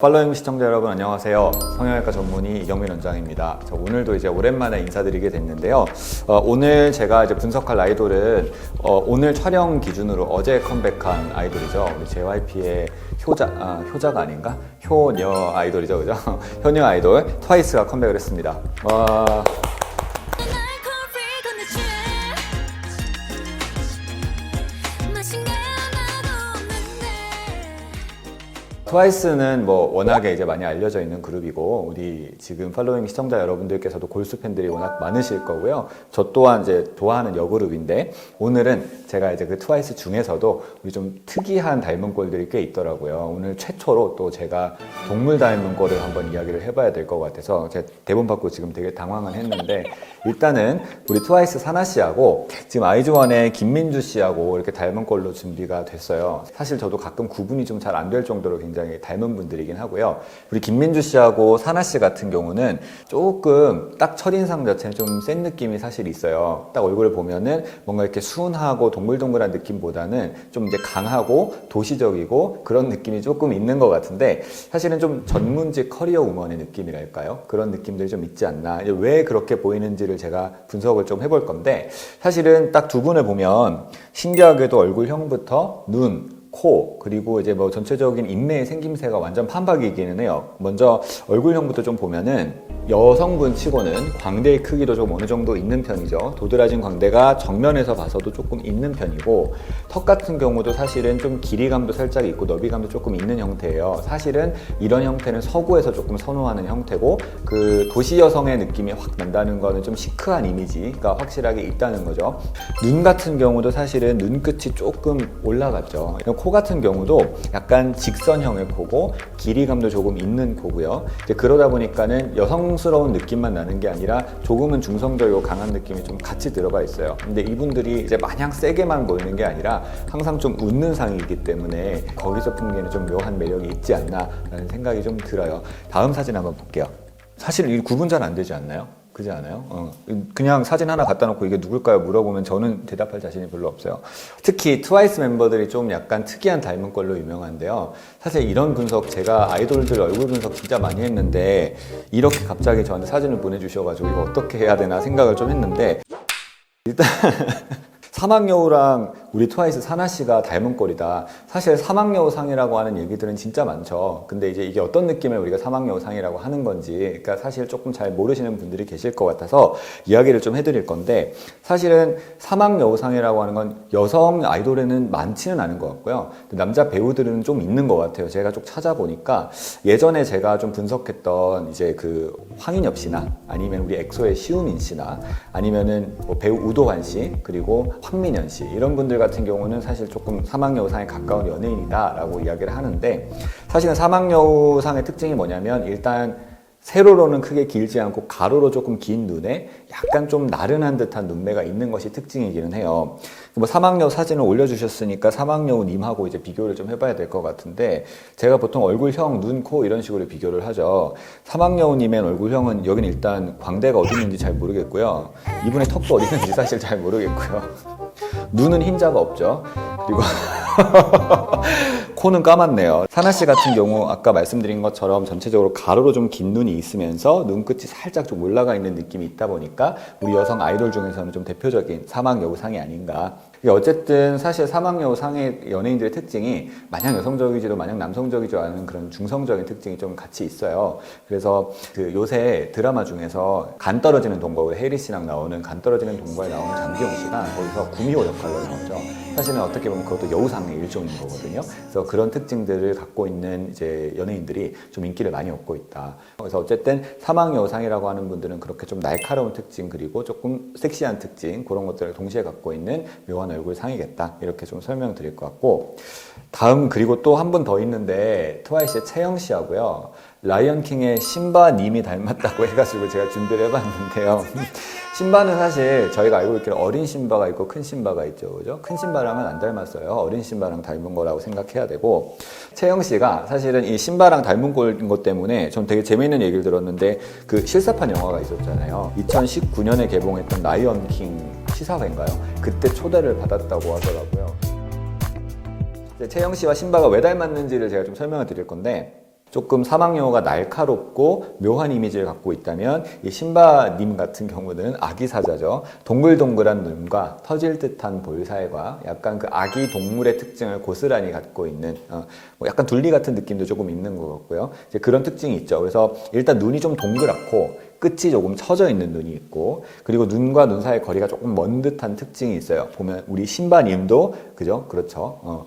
팔로잉 시청자 여러분 안녕하세요. 성형외과 전문의 이경민 원장입니다. 자, 오늘도 이제 오랜만에 인사드리게 됐는데요. 어, 오늘 제가 이제 분석할 아이돌은 어, 오늘 촬영 기준으로 어제 컴백한 아이돌이죠. 우리 JYP의 효자, 아, 효자가 아닌가? 효녀 아이돌이죠, 그죠? 효녀 아이돌 트와이스가 컴백을 했습니다. 와. 트와이스는 뭐 워낙에 이제 많이 알려져 있는 그룹이고 우리 지금 팔로잉 시청자 여러분들께서도 골수 팬들이 워낙 많으실 거고요. 저 또한 이제 좋아하는 여그룹인데 오늘은 제가 이제 그 트와이스 중에서도 우리 좀 특이한 닮은 꼴들이 꽤 있더라고요. 오늘 최초로 또 제가 동물 닮은 꼴을 한번 이야기를 해봐야 될 것 같아서 제가 대본 받고 지금 되게 당황은 했는데 일단은 우리 트와이스 사나 씨하고 지금 아이즈원의 김민주 씨하고 이렇게 닮은 꼴로 준비가 됐어요. 사실 저도 가끔 구분이 좀 잘 안 될 정도로 굉장히 닮은 분들이긴 하고요. 우리 김민주 씨하고 사나 씨 같은 경우는 조금 딱 첫인상 자체는 좀 센 느낌이 사실 있어요. 딱 얼굴을 보면은 뭔가 이렇게 순하고 동글동글한 느낌보다는 좀 이제 강하고 도시적이고 그런 느낌이 조금 있는 것 같은데 사실은 좀 전문직 커리어 우먼의 느낌이랄까요? 그런 느낌들이 좀 있지 않나. 왜 그렇게 보이는지를 제가 분석을 좀 해볼 건데 사실은 딱 두 분을 보면 신기하게도 얼굴형부터 눈, 코 그리고 이제 뭐 전체적인 인매의 생김새가 완전 판박이기는 해요. 먼저 얼굴형부터 좀 보면은 여성분 치고는 광대의 크기도 좀 어느 정도 있는 편이죠. 도드라진 광대가 정면에서 봐서도 조금 있는 편이고 턱 같은 경우도 사실은 좀 길이감도 살짝 있고 너비감도 조금 있는 형태예요. 사실은 이런 형태는 서구에서 조금 선호하는 형태고 그 도시 여성의 느낌이 확 난다는 거는 좀 시크한 이미지가 확실하게 있다는 거죠. 눈 같은 경우도 사실은 눈끝이 조금 올라갔죠. 코 같은 경우도 약간 직선형의 코고 길이감도 조금 있는 코고요. 이제 그러다 보니까는 여성 스러운 느낌만 나는 게 아니라 조금은 중성적이고 강한 느낌이 좀 같이 들어가 있어요. 근데 이분들이 이제 마냥 세게만 보이는 게 아니라 항상 좀 웃는 상이기 때문에 거기서 풍기는 좀 묘한 매력이 있지 않나라는 생각이 좀 들어요. 다음 사진 한번 볼게요. 사실 이 구분 잘 안 되지 않나요? 그지 않아요? 어, 그냥 사진 하나 갖다 놓고 이게 누굴까요? 물어보면 저는 대답할 자신이 별로 없어요. 특히 트와이스 멤버들이 좀 약간 특이한 닮은 걸로 유명한데요. 사실 이런 분석 제가 아이돌들 얼굴 분석 진짜 많이 했는데 이렇게 갑자기 저한테 사진을 보내주셔가지고 이거 어떻게 해야 되나 생각을 좀 했는데 일단 사막여우랑 우리 트와이스 사나 씨가 닮은 꼴이다. 사실 사막여우 상이라고 하는 얘기들은 진짜 많죠. 근데 이제 이게 어떤 느낌을 우리가 사막여우 상이라고 하는 건지, 그러니까 사실 조금 잘 모르시는 분들이 계실 것 같아서 이야기를 좀 해드릴 건데, 사실은 사막여우 상이라고 하는 건 여성 아이돌에는 많지는 않은 것 같고요. 남자 배우들은 좀 있는 것 같아요. 제가 쭉 찾아보니까 예전에 제가 좀 분석했던 이제 그 황인엽 씨나 아니면 우리 엑소의 시우민 씨나 아니면은 뭐 배우 우도환 씨 그리고 황민현 씨 이런 분들 같은 경우는 사실 조금 사막여우상에 가까운 연예인이다라고 이야기를 하는데 사실은 사막여우상의 특징이 뭐냐면 일단 세로로는 크게 길지 않고 가로로 조금 긴 눈에 약간 좀 나른한 듯한 눈매가 있는 것이 특징이기는 해요. 뭐 사막여우 사진을 올려주셨으니까 사막여우님하고 이제 비교를 좀 해봐야 될 것 같은데 제가 보통 얼굴형, 눈, 코 이런 식으로 비교를 하죠. 사막여우님의 얼굴형은 여기는 일단 광대가 어디 있는지 잘 모르겠고요. 이분의 턱도 어디 있는지 사실 잘 모르겠고요. 눈은 흰자가 없죠. 그리고 코는 까맣네요. 사나 씨 같은 경우 아까 말씀드린 것처럼 전체적으로 가로로 좀 긴 눈이 있으면서 눈끝이 살짝 좀 올라가 있는 느낌이 있다 보니까 우리 여성 아이돌 중에서는 좀 대표적인 사막 여우상이 아닌가. 이게 어쨌든 사실 사막 여우상의 연예인들의 특징이 마냥 여성적이지도 마냥 남성적이지도 않은 그런 중성적인 특징이 좀 같이 있어요. 그래서 그 요새 드라마 중에서 간 떨어지는 동거 혜리 씨랑 나오는 간 떨어지는 동거에 나오는 장기영 씨가 거기서 구미호 역할로 나오죠. 사실은 어떻게 보면 그것도 여우상의 일종인 거거든요. 그래서 그런 특징들을 갖고 있는 이제 연예인들이 좀 인기를 많이 얻고 있다. 그래서 어쨌든 사막 여우상이라고 하는 분들은 그렇게 좀 날카로운 특징 그리고 조금 섹시한 특징 그런 것들을 동시에 갖고 있는 묘한 얼굴 상이겠다. 이렇게 좀 설명드릴 것 같고 다음 그리고 또 한 분 더 있는데 트와이스의 채영 씨하고요. 라이언 킹의 신바 님이 닮았다고 해가지고 제가 준비를 해봤는데요. 신바는 사실 저희가 알고 있기로 어린 신바가 있고 큰 신바가 있죠. 그죠? 큰 신바랑은 안 닮았어요. 어린 신바랑 닮은 거라고 생각해야 되고. 채영 씨가 사실은 이 신바랑 닮은 것 때문에 전 되게 재미있는 얘기를 들었는데 그 실사판 영화가 있었잖아요. 2019년에 개봉했던 라이언 킹 시사회인가요? 그때 초대를 받았다고 하더라고요. 채영 씨와 신바가 왜 닮았는지를 제가 좀 설명을 드릴 건데 조금 사막여우가 날카롭고 묘한 이미지를 갖고 있다면 이 신바님 같은 경우는 아기 사자죠. 동글동글한 눈과 터질 듯한 볼살과 약간 그 아기 동물의 특징을 고스란히 갖고 있는 어, 뭐 약간 둘리 같은 느낌도 조금 있는 것 같고요. 이제 그런 특징이 있죠. 그래서 일단 눈이 좀 동그랗고 끝이 조금 처져 있는 눈이 있고 그리고 눈과 눈 사이 거리가 조금 먼 듯한 특징이 있어요. 보면 우리 신바님도 그죠? 그렇죠. 어.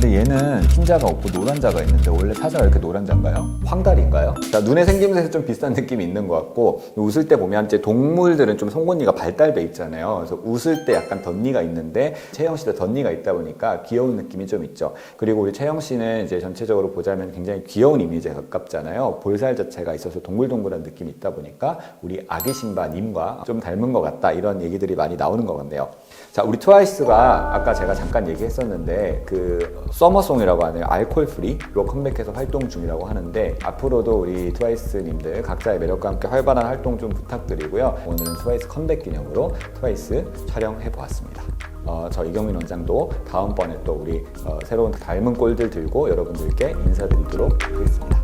근데 얘는 흰자가 없고 노란자가 있는데 원래 사자가 이렇게 노란자인가요? 황달인가요? 자, 눈의 생김새에서 좀 비슷한 느낌이 있는 것 같고 웃을 때 보면 이제 동물들은 좀 송곳니가 발달돼 있잖아요. 그래서 웃을 때 약간 덧니가 있는데 채영 씨도 덧니가 있다 보니까 귀여운 느낌이 좀 있죠. 그리고 우리 채영 씨는 이제 전체적으로 보자면 굉장히 귀여운 이미지에 가깝잖아요. 볼살 자체가 있어서 동글동글한 느낌이 있다 보니까 우리 아기 신바 님과 좀 닮은 것 같다 이런 얘기들이 많이 나오는 것 같네요. 자, 우리 트와이스가 아까 제가 잠깐 얘기했었는데 그 서머송이라고 하는 알콜 프리로 컴백해서 활동 중이라고 하는데 앞으로도 우리 트와이스님들 각자의 매력과 함께 활발한 활동 좀 부탁드리고요. 오늘은 트와이스 컴백 기념으로 트와이스 촬영해 보았습니다. 어, 저 이경민 원장도 다음번에 또 우리 어, 새로운 닮은 꼴들 들고 여러분들께 인사드리도록 하겠습니다.